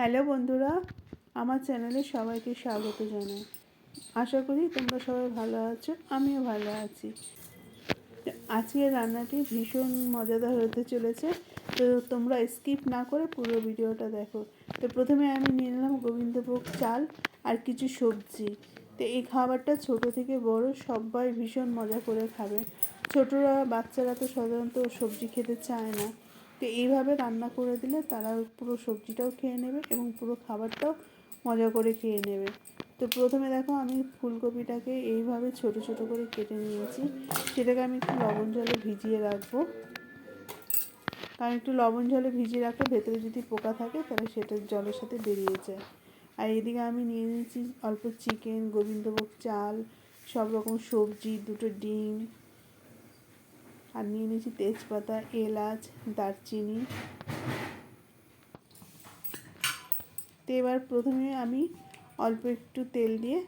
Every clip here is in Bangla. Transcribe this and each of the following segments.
হ্যালো বন্ধুরা, আমার চ্যানেলে সবাইকে স্বাগত জানাই। আশা করি তোমরা সবাই ভালো আছো, আমিও ভালো আছি। আজকের রান্নাটি ভীষণ মজাদার হতে চলেছে, তো তোমরা স্কিপ না করে পুরো ভিডিওটা দেখো। তো প্রথমে আমি নিয়ে নিলাম গোবিন্দভোগ চাল আর কিছু সবজি। তো এই খাবারটা ছোট থেকে বড় সবাই ভীষণ মজা করে খাবে। ছোটরা, বাচ্চারা তো সাধারণত সবজি খেতে চায় না। তো এইভাবে রান্না করে দিলে তারা পুরো সবজিটাও খেয়ে নেবে এবং পুরো খাবারটাও মজা করে খেয়ে নেবে। তো প্রথমে দেখো আমি ফুলকপিটাকে এইভাবে ছোট ছোট করে কেটে নিয়েছি। সেটাকে আমি একটু লবণ জলে ভিজিয়ে রাখব। কারণ একটু লবণ জলে ভিজিয়ে রাখলে ভেতরে যদি পোকা থাকে তাহলে সেটা জলের সাথে বেরিয়ে যায়। আর এদিকে আমি নিয়ে নিয়েছি অল্প চিকেন, গোবিন্দভোগ চাল, সব রকম সবজি, দুটো ডিম আর নিয়ে নিয়েছি তেজপাতা, এলাচ, দারচিনি। তো এবার প্রথমে আমি অল্প একটু তেল দিয়ে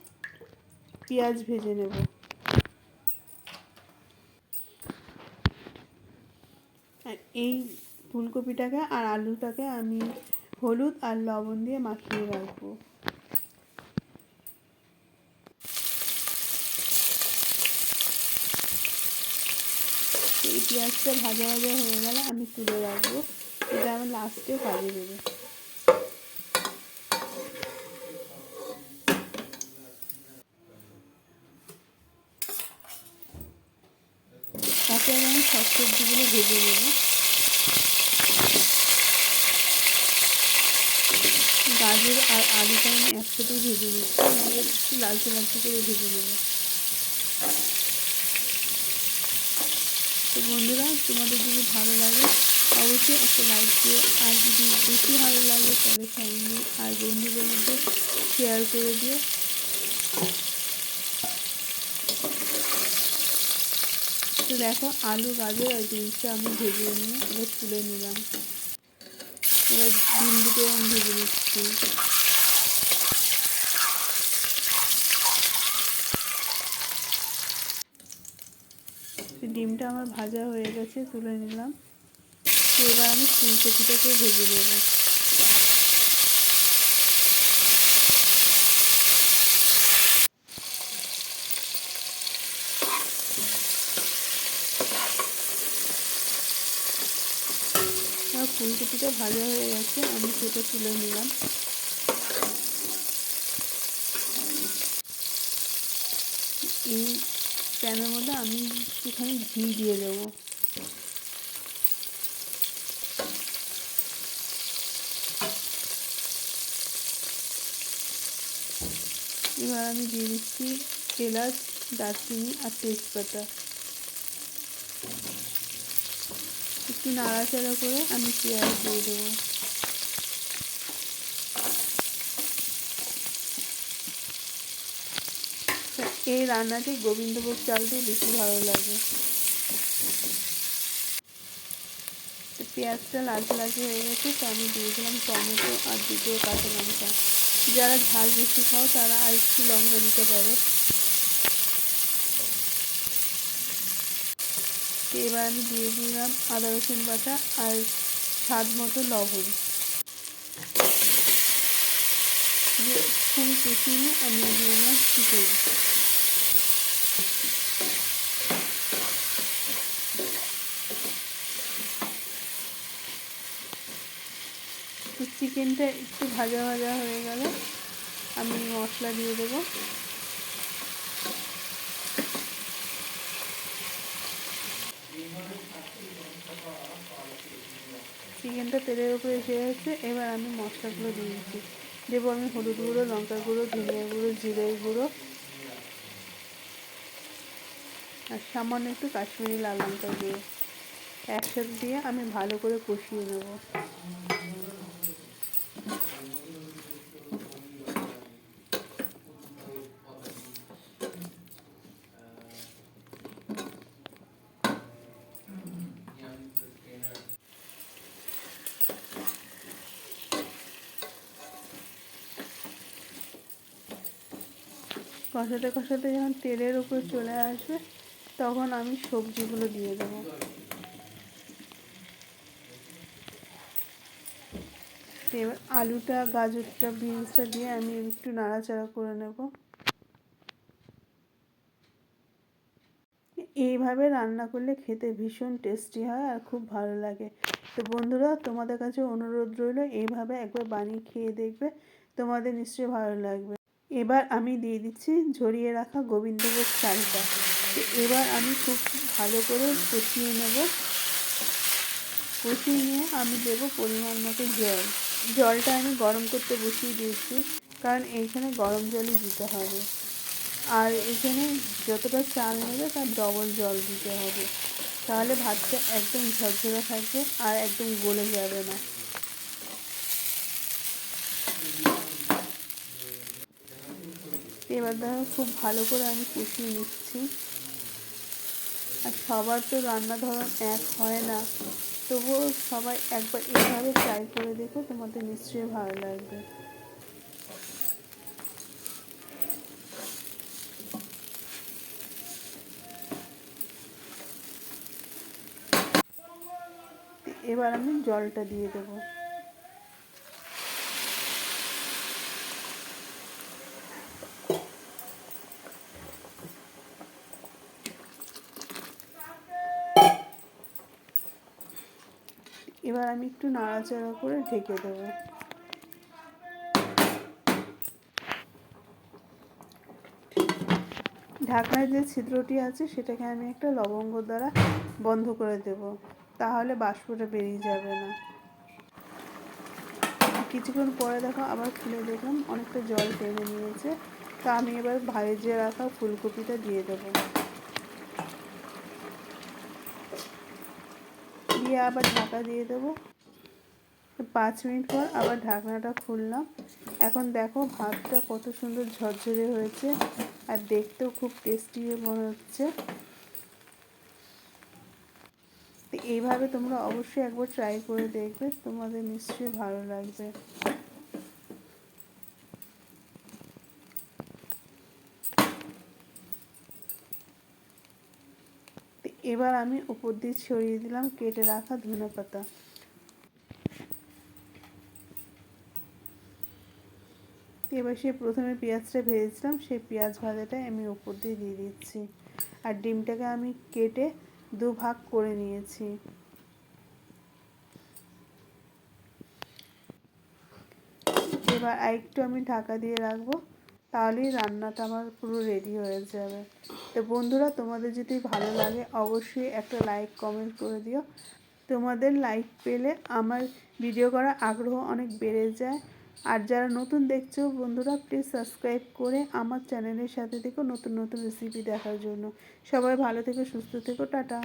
পেঁয়াজ ভেজে নেব। আর এই ফুলকপিটাকে আর আলুটাকে আমি হলুদ আর লবণ দিয়ে মাখিয়ে রাখব। এই পেঁয়াজটা ভাজা ভাজা হয়ে গেলে আমি তুলে রাখব। এটা আমার লাস্টে কাজে দেবে। তাতে আমি সব সবজিগুলো ভেজে নেব। গাজর আর আলুটা আমি একসাথেই ভেজে নিচ্ছি। লালচে লালচে করে ভেজে নেব। তো বন্ধুরা, তোমাদের যদি ভালো লাগে, অবশ্যই একটা লাইক দিও। আর যদি বেশি ভালো লাগে, তাহলে ফ্যামিলি আর বন্ধুদের মধ্যে শেয়ার করে দিও। তো দেখো, আলু, গাজর আর জিনিসটা আমি ভেজে নিয়ে এবার তুলে নিলাম। এবার ডিম দুটো ভেজে নিচ্ছি। ডিমটা আমার ভাজা হয়ে গেছে, তুলে নিলাম। এবার আমি ফুলকপিটাকে ভেজে নেব। ফুলকপিটা ভাজা হয়ে গেছে, আমি সেটা তুলে নিলাম। এই প্যানের মধ্যে আমি একটুখানি ঘি দিয়ে দেবো। এবার আমি দিয়ে দিচ্ছি এলাচ, দারচিনি আর তেজপাতা। একটু নাড়াচাড়া করে আমি পেঁয়াজ দিয়ে দেবো। এই রান্নাটি গোবিন্দভোগ চাল দিয়ে বেশি ভালো লাগে। পেঁয়াজটা লালচে লালচে হয়ে গেছে, তো আমি দিয়ে দিলাম টমেটো আর দুটো কাঁচা লঙ্কা। যারা ঝাল বেশি খাও, তারা আর একটু লঙ্কা দিতে পারো। এবার আমি দিয়ে দিলাম আদা রসুন বাটা আর স্বাদ মতো লবণ। দিয়ে খুব নিয়ে আমি দিয়ে দিলাম তো চিকেনটা একটু ভাজা ভাজা হয়ে গেলে। আমি মশলা দিয়ে দেবো। চিকেনটা তেলের উপরে এসে গেছে। এবার আমি মশলাগুলো দিয়ে দিচ্ছি। দেবো আমি হলুদ গুঁড়ো, লঙ্কা গুঁড়ো, ধনিয়া গুঁড়ো, জিরের গুঁড়ো। আর সামান্য একটু কাশ্মীরি লাল লঙ্কা গুঁড়ো। একসাথে দিয়ে আমি ভালো করে কষিয়ে নেব। কষাতে কষাতে যখন তেলের উপর চলে আসবে, তখন আমি সবজিগুলো দিয়ে দেবো। এবার আলুটা, গাজরটা, বিনসটা দিয়ে আমি একটু নাড়াচাড়া করে নেব। এইভাবে রান্না করলে খেতে ভীষণ টেস্টি হয় আর খুব ভালো লাগে। তো বন্ধুরা, তোমাদের কাছে অনুরোধ রইল, এইভাবে একবার বানিয়ে খেয়ে দেখবে, তোমাদের নিশ্চয়ই ভালো লাগবে। এবার আমি দিয়ে দিচ্ছি ঝরিয়ে রাখা গোবিন্দভোগ চালটা। তো এবার আমি খুব ভালো করে কষিয়ে নেব। কষিয়ে নিয়ে আমি দেবো পরিমাণ মতো জল। জলটা আমি গরম করতে বসিয়ে দিয়েছি, কারণ এইখানে গরম জলই দিতে হবে। আর এখানে যতটা চাল নেবে তার ডবল জল দিতে হবে। তাহলে ভাতটা একদম ঝরঝরে থাকবে আর একদম গলে যাবে না। এবার দেখো খুব ভালো করে আমি কষিয়ে নিচ্ছি। আর সবার তো রান্না ধরন এক হয় না। তবুও সবাই একবার এইভাবে ট্রাই করে দেখো তোমাদের নিশ্চয়ই ভালো লাগবে। এবার আমি জলটা দিয়ে দেবো। এবার আমি একটু নাড়াচাড়া করে ঢেকে দেবো। ঢাকনার যে ছিদ্রটি আছে, সেটাকে আমি একটা লবঙ্গ দ্বারা বন্ধ করে দেব। তাহলে বাষ্পটা বেরিয়ে যাবে না। কিছুক্ষণ পরে দেখো আবার খুলে দেখলাম, অনেকটা জল টেনে নিয়েছে। তা আমি এবার ভাজে রাখা ফুলকপিটা দিয়ে দেবো। দিয়ে আবার ঢাকা দিয়ে দেবো। পাঁচ মিনিট পর আবার ঢাকনাটা খুললাম। এখন দেখো ভাতটা কত সুন্দর ঝরঝরে হয়েছে আর দেখতেও খুব টেস্টি মনে হচ্ছে। তো এইভাবে তোমরা অবশ্যই একবার ট্রাই করে দেখবে, তোমাদের নিশ্চয়ই ভালো লাগবে। এবার আমি উপর দিয়ে ছড়িয়ে দিলাম কেটে রাখা ধনে পাতা। এবার সে প্রথমে পেঁয়াজটা ভেজেছিলাম, সেই পেঁয়াজ ভাজাটা আমি উপর দিয়ে দিয়ে দিচ্ছি। আর ডিমটাকে আমি কেটে দু ভাগ করে নিয়েছি। এবার আরেকটু আমি ঢাকা দিয়ে রাখব। তাহলেই রান্নাটা আমার পুরো রেডি হয়ে যাবে। তো বন্ধুরা, তোমাদের যদি ভালো লাগে, অবশ্যই একটা লাইক কমেন্ট করে দিও। তোমাদের লাইক পেলে আমার ভিডিও করার আগ্রহ অনেক বেড়ে যায়। আর যারা নতুন দেখছ, বন্ধুরা প্লিজ সাবস্ক্রাইব করে আমার চ্যানেলের সাথে থেকো নতুন নতুন রেসিপি দেখার জন্য। সবাই ভালো থেকো, সুস্থ থেকো, টাটা।